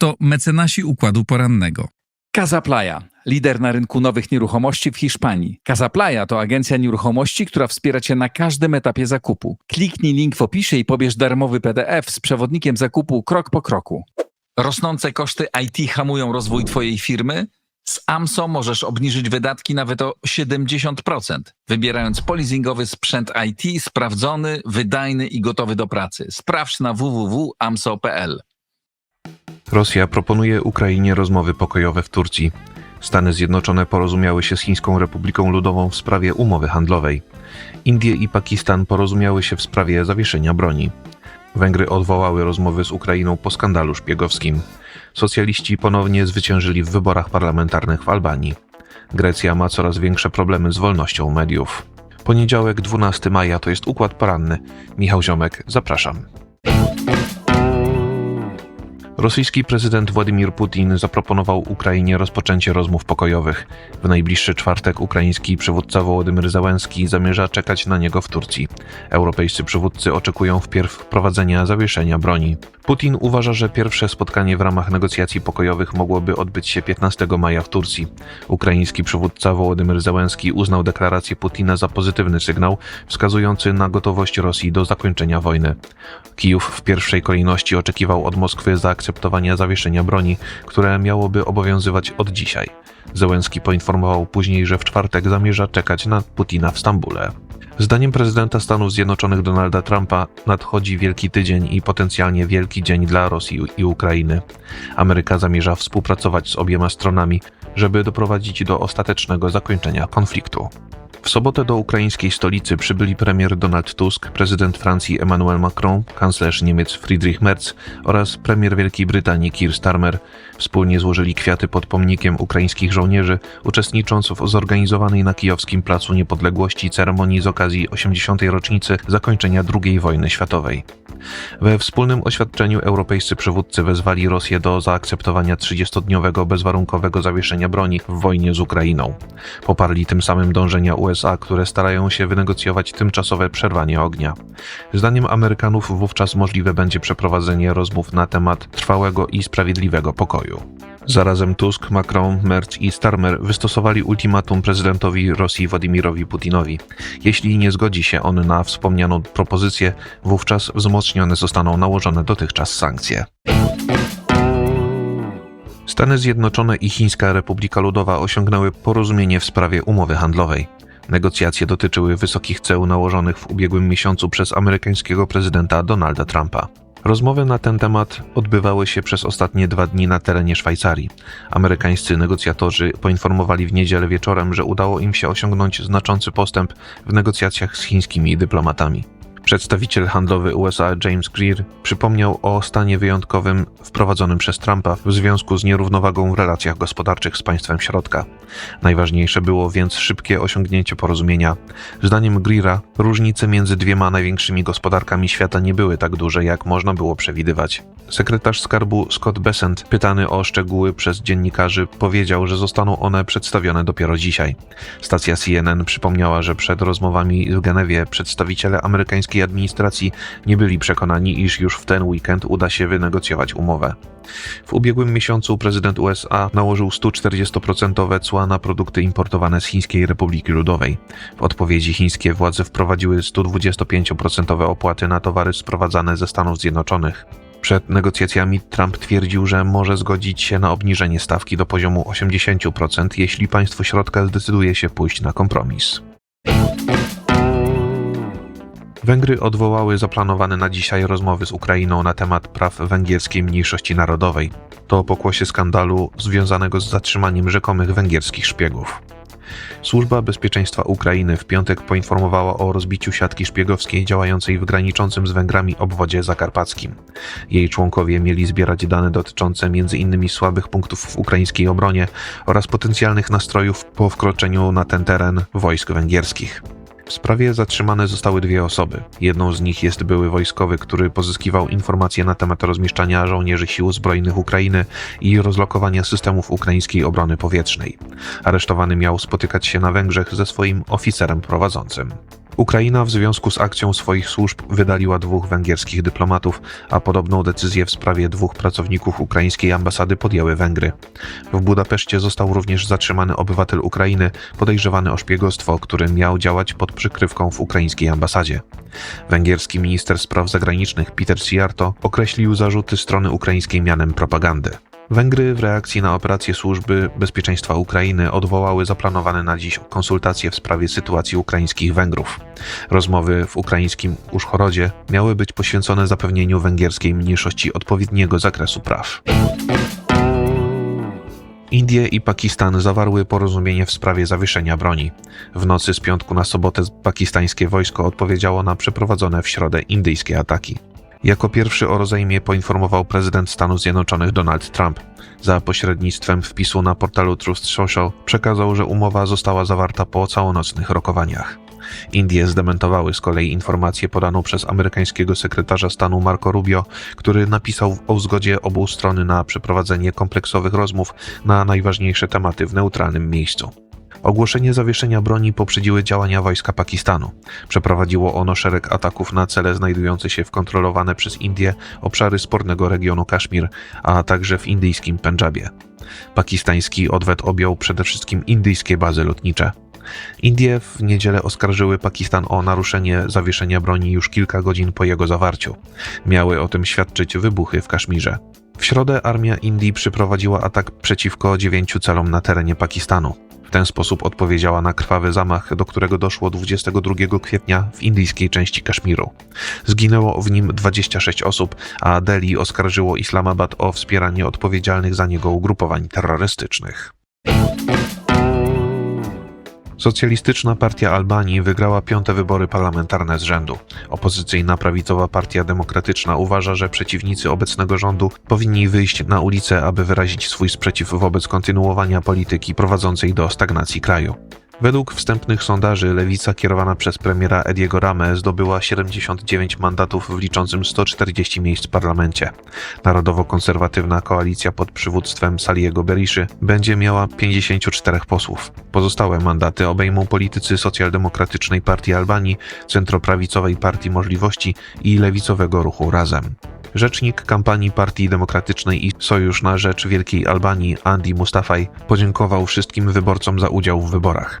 A oto mecenasi układu porannego. Casaplaya, lider na rynku nowych nieruchomości w Hiszpanii. Casaplaya to agencja nieruchomości, która wspiera Cię na każdym etapie zakupu. Kliknij link w opisie i pobierz darmowy PDF z przewodnikiem zakupu krok po kroku. Rosnące koszty IT hamują rozwój Twojej firmy? Z AMSO możesz obniżyć wydatki nawet o 70%, wybierając polizingowy sprzęt IT sprawdzony, wydajny i gotowy do pracy. Sprawdź na www.amso.pl. Rosja proponuje Ukrainie rozmowy pokojowe w Turcji. Stany Zjednoczone porozumiały się z Chińską Republiką Ludową w sprawie umowy handlowej. Indie i Pakistan porozumiały się w sprawie zawieszenia broni. Węgry odwołały rozmowy z Ukrainą po skandalu szpiegowskim. Socjaliści ponownie zwyciężyli w wyborach parlamentarnych w Albanii. Grecja ma coraz większe problemy z wolnością mediów. Poniedziałek 12 maja to jest układ poranny. Michał Ziomek, zapraszam. Rosyjski prezydent Władimir Putin zaproponował Ukrainie rozpoczęcie rozmów pokojowych. W najbliższy czwartek ukraiński przywódca Wołodymyr Załęski zamierza czekać na niego w Turcji. Europejscy przywódcy oczekują wpierw wprowadzenia zawieszenia broni. Putin uważa, że pierwsze spotkanie w ramach negocjacji pokojowych mogłoby odbyć się 15 maja w Turcji. Ukraiński przywódca Wołodymyr Załęski uznał deklarację Putina za pozytywny sygnał, wskazujący na gotowość Rosji do zakończenia wojny. Kijów w pierwszej kolejności oczekiwał od Moskwy zaakceptowania zawieszenia broni, które miałoby obowiązywać od dzisiaj. Zełenski poinformował później, że w czwartek zamierza czekać na Putina w Stambule. Zdaniem prezydenta Stanów Zjednoczonych Donalda Trumpa nadchodzi wielki tydzień i potencjalnie wielki dzień dla Rosji i Ukrainy. Ameryka zamierza współpracować z obiema stronami, żeby doprowadzić do ostatecznego zakończenia konfliktu. Sobotę do ukraińskiej stolicy przybyli premier Donald Tusk, prezydent Francji Emmanuel Macron, kanclerz Niemiec Friedrich Merz oraz premier Wielkiej Brytanii Keir Starmer. Wspólnie złożyli kwiaty pod pomnikiem ukraińskich żołnierzy, uczestnicząc w zorganizowanej na kijowskim Placu Niepodległości ceremonii z okazji 80. rocznicy zakończenia II wojny światowej. We wspólnym oświadczeniu europejscy przywódcy wezwali Rosję do zaakceptowania 30-dniowego bezwarunkowego zawieszenia broni w wojnie z Ukrainą. Poparli tym samym dążenia USA, które starają się wynegocjować tymczasowe przerwanie ognia. Zdaniem Amerykanów wówczas możliwe będzie przeprowadzenie rozmów na temat trwałego i sprawiedliwego pokoju. Zarazem Tusk, Macron, Merz i Starmer wystosowali ultimatum prezydentowi Rosji Władimirowi Putinowi. Jeśli nie zgodzi się on na wspomnianą propozycję, wówczas wzmocnione zostaną nałożone dotychczas sankcje. Stany Zjednoczone i Chińska Republika Ludowa osiągnęły porozumienie w sprawie umowy handlowej. Negocjacje dotyczyły wysokich ceł nałożonych w ubiegłym miesiącu przez amerykańskiego prezydenta Donalda Trumpa. Rozmowy na ten temat odbywały się przez ostatnie dwa dni na terenie Szwajcarii. Amerykańscy negocjatorzy poinformowali w niedzielę wieczorem, że udało im się osiągnąć znaczący postęp w negocjacjach z chińskimi dyplomatami. Przedstawiciel handlowy USA James Greer przypomniał o stanie wyjątkowym wprowadzonym przez Trumpa w związku z nierównowagą w relacjach gospodarczych z państwem środka. Najważniejsze było więc szybkie osiągnięcie porozumienia. Zdaniem Greera różnice między dwiema największymi gospodarkami świata nie były tak duże, jak można było przewidywać. Sekretarz skarbu Scott Bessent, pytany o szczegóły przez dziennikarzy, powiedział, że zostaną one przedstawione dopiero dzisiaj. Stacja CNN przypomniała, że przed rozmowami w Genewie przedstawiciele amerykańskiej administracji nie byli przekonani, iż już w ten weekend uda się wynegocjować umowę. W ubiegłym miesiącu prezydent USA nałożył 140% cła na produkty importowane z Chińskiej Republiki Ludowej. W odpowiedzi chińskie władze wprowadziły 125% opłaty na towary sprowadzane ze Stanów Zjednoczonych. Przed negocjacjami Trump twierdził, że może zgodzić się na obniżenie stawki do poziomu 80%, jeśli państwo środka zdecyduje się pójść na kompromis. Węgry odwołały zaplanowane na dzisiaj rozmowy z Ukrainą na temat praw węgierskiej mniejszości narodowej. To pokłosie skandalu związanego z zatrzymaniem rzekomych węgierskich szpiegów. Służba Bezpieczeństwa Ukrainy w piątek poinformowała o rozbiciu siatki szpiegowskiej działającej w graniczącym z Węgrami obwodzie zakarpackim. Jej członkowie mieli zbierać dane dotyczące m.in. słabych punktów w ukraińskiej obronie oraz potencjalnych nastrojów po wkroczeniu na ten teren wojsk węgierskich. W sprawie zatrzymane zostały dwie osoby. Jedną z nich jest były wojskowy, który pozyskiwał informacje na temat rozmieszczania żołnierzy sił zbrojnych Ukrainy i rozlokowania systemów ukraińskiej obrony powietrznej. Aresztowany miał spotykać się na Węgrzech ze swoim oficerem prowadzącym. Ukraina w związku z akcją swoich służb wydaliła dwóch węgierskich dyplomatów, a podobną decyzję w sprawie dwóch pracowników ukraińskiej ambasady podjęły Węgry. W Budapeszcie został również zatrzymany obywatel Ukrainy podejrzewany o szpiegostwo, który miał działać pod przykrywką w ukraińskiej ambasadzie. Węgierski minister spraw zagranicznych Peter Siarto określił zarzuty strony ukraińskiej mianem propagandy. Węgry w reakcji na operację służby bezpieczeństwa Ukrainy odwołały zaplanowane na dziś konsultacje w sprawie sytuacji ukraińskich Węgrów. Rozmowy w ukraińskim Uszhorodzie miały być poświęcone zapewnieniu węgierskiej mniejszości odpowiedniego zakresu praw. Indie i Pakistan zawarły porozumienie w sprawie zawieszenia broni. W nocy z piątku na sobotę pakistańskie wojsko odpowiedziało na przeprowadzone w środę indyjskie ataki. Jako pierwszy o rozejmie poinformował prezydent Stanów Zjednoczonych Donald Trump. Za pośrednictwem wpisu na portalu Truth Social przekazał, że umowa została zawarta po całonocnych rokowaniach. Indie zdementowały z kolei informację podaną przez amerykańskiego sekretarza stanu Marco Rubio, który napisał o zgodzie obu strony na przeprowadzenie kompleksowych rozmów na najważniejsze tematy w neutralnym miejscu. Ogłoszenie zawieszenia broni poprzedziły działania wojska Pakistanu. Przeprowadziło ono szereg ataków na cele znajdujące się w kontrolowane przez Indię obszary spornego regionu Kaszmir, a także w indyjskim Pendżabie. Pakistański odwet objął przede wszystkim indyjskie bazy lotnicze. Indie w niedzielę oskarżyły Pakistan o naruszenie zawieszenia broni już kilka godzin po jego zawarciu. Miały o tym świadczyć wybuchy w Kaszmirze. W środę armia Indii przeprowadziła atak przeciwko dziewięciu celom na terenie Pakistanu. W ten sposób odpowiedziała na krwawy zamach, do którego doszło 22 kwietnia w indyjskiej części Kaszmiru. Zginęło w nim 26 osób, a Delhi oskarżyło Islamabad o wspieranie odpowiedzialnych za niego ugrupowań terrorystycznych. Socjalistyczna Partia Albanii wygrała piąte wybory parlamentarne z rzędu. Opozycyjna prawicowa Partia Demokratyczna uważa, że przeciwnicy obecnego rządu powinni wyjść na ulicę, aby wyrazić swój sprzeciw wobec kontynuowania polityki prowadzącej do stagnacji kraju. Według wstępnych sondaży lewica kierowana przez premiera Ediego Ramę zdobyła 79 mandatów w liczącym 140 miejsc w parlamencie. Narodowo-konserwatywna koalicja pod przywództwem Saliego Beriszy będzie miała 54 posłów. Pozostałe mandaty obejmą politycy socjaldemokratycznej Partii Albanii, centroprawicowej Partii Możliwości i lewicowego ruchu Razem. Rzecznik kampanii Partii Demokratycznej i Sojusz na Rzecz Wielkiej Albanii Andy Mustafaj podziękował wszystkim wyborcom za udział w wyborach.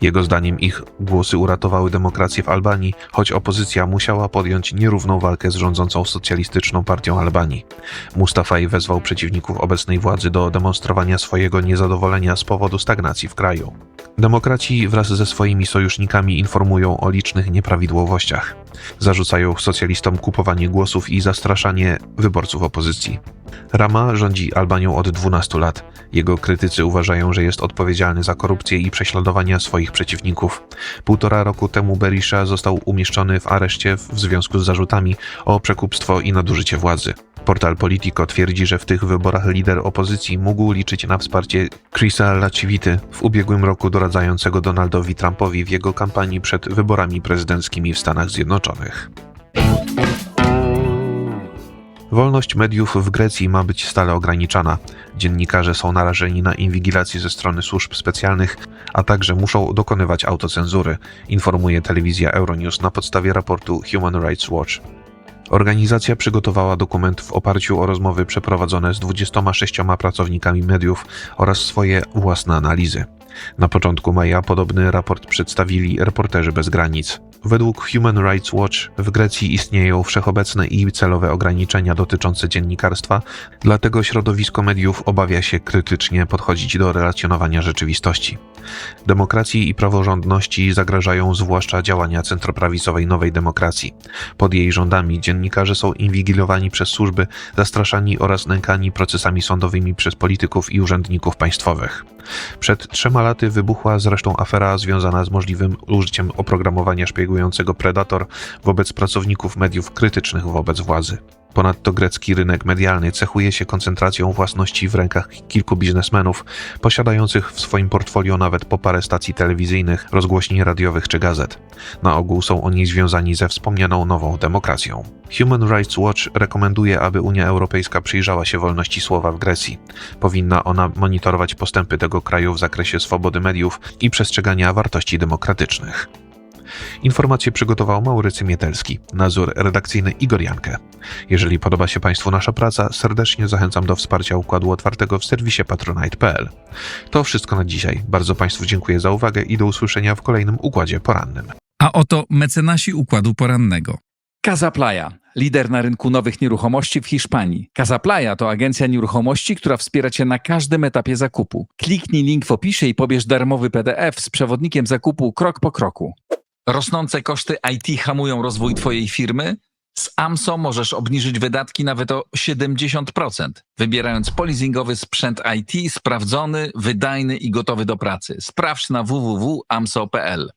Jego zdaniem ich głosy uratowały demokrację w Albanii, choć opozycja musiała podjąć nierówną walkę z rządzącą socjalistyczną partią Albanii. Mustafaj wezwał przeciwników obecnej władzy do demonstrowania swojego niezadowolenia z powodu stagnacji w kraju. Demokraci wraz ze swoimi sojusznikami informują o licznych nieprawidłowościach. Zarzucają socjalistom kupowanie głosów i zastraszanie wyborców opozycji. Rama rządzi Albanią od 12 lat. Jego krytycy uważają, że jest odpowiedzialny za korupcję i prześladowania swoich przeciwników. Półtora roku temu Berisha został umieszczony w areszcie w związku z zarzutami o przekupstwo i nadużycie władzy. Portal Politico twierdzi, że w tych wyborach lider opozycji mógł liczyć na wsparcie Chrisa Lacivity, w ubiegłym roku doradzającego Donaldowi Trumpowi w jego kampanii przed wyborami prezydenckimi w Stanach Zjednoczonych. Wolność mediów w Grecji ma być stale ograniczana. Dziennikarze są narażeni na inwigilację ze strony służb specjalnych, a także muszą dokonywać autocenzury, informuje telewizja Euronews na podstawie raportu Human Rights Watch. Organizacja przygotowała dokument w oparciu o rozmowy przeprowadzone z 26 pracownikami mediów oraz swoje własne analizy. Na początku maja podobny raport przedstawili reporterzy bez granic. Według Human Rights Watch w Grecji istnieją wszechobecne i celowe ograniczenia dotyczące dziennikarstwa, dlatego środowisko mediów obawia się krytycznie podchodzić do relacjonowania rzeczywistości. Demokracji i praworządności zagrażają zwłaszcza działania centroprawicowej Nowej Demokracji. Pod jej rządami dziennikarze są inwigilowani przez służby, zastraszani oraz nękani procesami sądowymi przez polityków i urzędników państwowych. Przed trzema laty wybuchła zresztą afera związana z możliwym użyciem oprogramowania szpiegującego Predator wobec pracowników mediów krytycznych wobec władzy. Ponadto grecki rynek medialny cechuje się koncentracją własności w rękach kilku biznesmenów, posiadających w swoim portfolio nawet po parę stacji telewizyjnych, rozgłośni radiowych czy gazet. Na ogół są oni związani ze wspomnianą nową demokracją. Human Rights Watch rekomenduje, aby Unia Europejska przyjrzała się wolności słowa w Grecji. Powinna ona monitorować postępy tego kraju w zakresie swobody mediów i przestrzegania wartości demokratycznych. Informacje przygotował Maurycy Mietelski, nadzór redakcyjny Igor Jankę. Jeżeli podoba się Państwu nasza praca, serdecznie zachęcam do wsparcia Układu Otwartego w serwisie patronite.pl. To wszystko na dzisiaj. Bardzo Państwu dziękuję za uwagę i do usłyszenia w kolejnym Układzie Porannym. A oto mecenasi Układu Porannego. Casa Playa, lider na rynku nowych nieruchomości w Hiszpanii. Casa Playa to agencja nieruchomości, która wspiera Cię na każdym etapie zakupu. Kliknij link w opisie i pobierz darmowy PDF z przewodnikiem zakupu krok po kroku. Rosnące koszty IT hamują rozwój Twojej firmy? Z AMSO możesz obniżyć wydatki nawet o 70%, wybierając polizingowy sprzęt IT sprawdzony, wydajny i gotowy do pracy. Sprawdź na www.amso.pl.